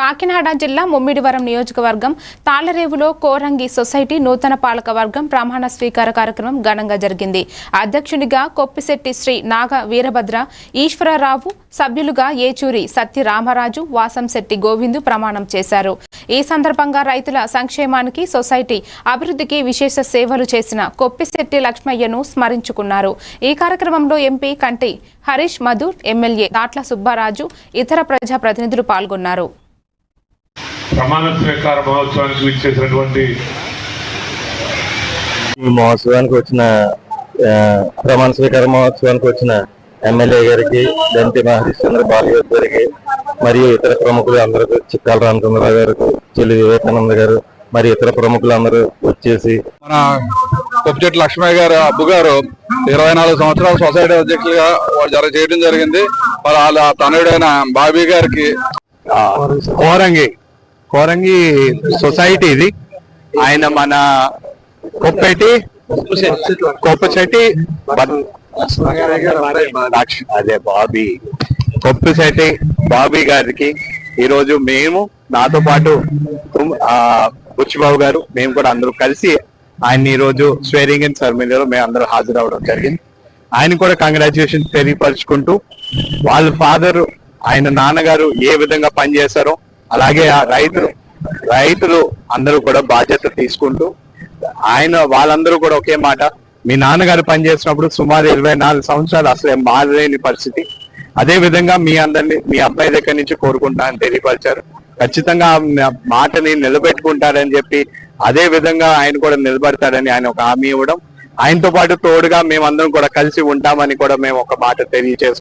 కాకినాడ జిల్లా ముమ్మిడివరం నియోజకవర్గం తాళరేవులో కోరంగి సొసైటీ నూతన పాలక వర్గం ప్రమాణ స్వీకార కార్యక్రమం ఘనంగా జరిగింది. అధ్యక్షునిగా కొప్పిశెట్టి శ్రీ నాగ వీరభద్ర ఈశ్వరరావు సభ్యులుగా ఏచూరి సత్య రామరాజు వాసంశెట్టి గోవిందు ప్రమాణం చేశారు. ఈ సందర్భంగా రైతుల సంక్షేమానికి సొసైటీ అభివృద్ధికి విశేష సేవలు చేసిన కొప్పిశెట్టి లక్ష్మయ్యను స్మరించుకున్నారు. ఈ కార్యక్రమంలో ఎంపీ కంటి హరీష్ మధుర్ ఎమ్మెల్యే దాట్ల సుబ్బారాజు ఇతర ప్రజాప్రతినిధులు పాల్గొన్నారు. ప్రమాణ స్వీకార మహోత్సవానికి విచ్చేసినటువంటి ఈ మహోత్సవానికి వచ్చిన ప్రమాణ స్వీకార మహోత్సవానికి వచ్చిన ఎమ్మెల్యే గారికి దంతి మహరిశ్చంద్ర బాలయ్య గారికి మరియు ఇతర ప్రముఖులు అందరూ చిక్కాల రామచంద్రరావు గారు చెల్లి వివేకానంద గారు మరి ఇతర ప్రముఖులు అందరూ వచ్చేసి మన కొప్పిచెట్టు లక్ష్మయ్య గారు అబ్బు గారు ఇరవై నాలుగు సంవత్సరాల సొసైటీ అధ్యక్షులుగా వాళ్ళు జర చేయడం జరిగింది. మరి వాళ్ళ తనయుడైన బాబీ గారికి ఆ, కోరంగి కోరంగి సొసైటీ ఇది. ఆయన మన కొప్పేటి కొప్పచెట్టి అదే బాబీ. కొప్పిశెట్టి బాబీ గారికి ఈ రోజు మేము నాతో పాటు బుచ్చిబాబు గారు మేము కూడా అందరూ కలిసి ఆయన ఈ రోజు స్వేరింగ్ ఇన్ సెరమనీలో మేము అందరూ హాజరవడం జరిగింది. ఆయన కూడా కంగ్రాచులేషన్ తెలియపరుచుకుంటూ వాళ్ళ ఫాదర్ ఆయన నాన్నగారు ఏ విధంగా పనిచేశారో అలాగే ఆ రైతులు రైతులు అందరూ కూడా బాధ్యత తీసుకుంటూ ఆయన వాళ్ళందరూ కూడా ఒకే మాట మీ నాన్నగారు పనిచేసినప్పుడు సుమారు ఇరవై నాలుగు సంవత్సరాలు అసలు మారలేని పరిస్థితి. అదే విధంగా మీ అందరినీ మీ అబ్బాయి దగ్గర నుంచి కోరుకుంటానని తెలియపరిచారు. ఖచ్చితంగా మాటని నిలబెట్టుకుంటారని చెప్పి అదే విధంగా ఆయన కూడా నిలబడతాడని ఆయన ఒక హామీ ఇవ్వడం. ఆయనతో పాటు తోడుగా మేమందరం కూడా కలిసి ఉంటామని కూడా మేము ఒక మాట తెలియజేస్తాం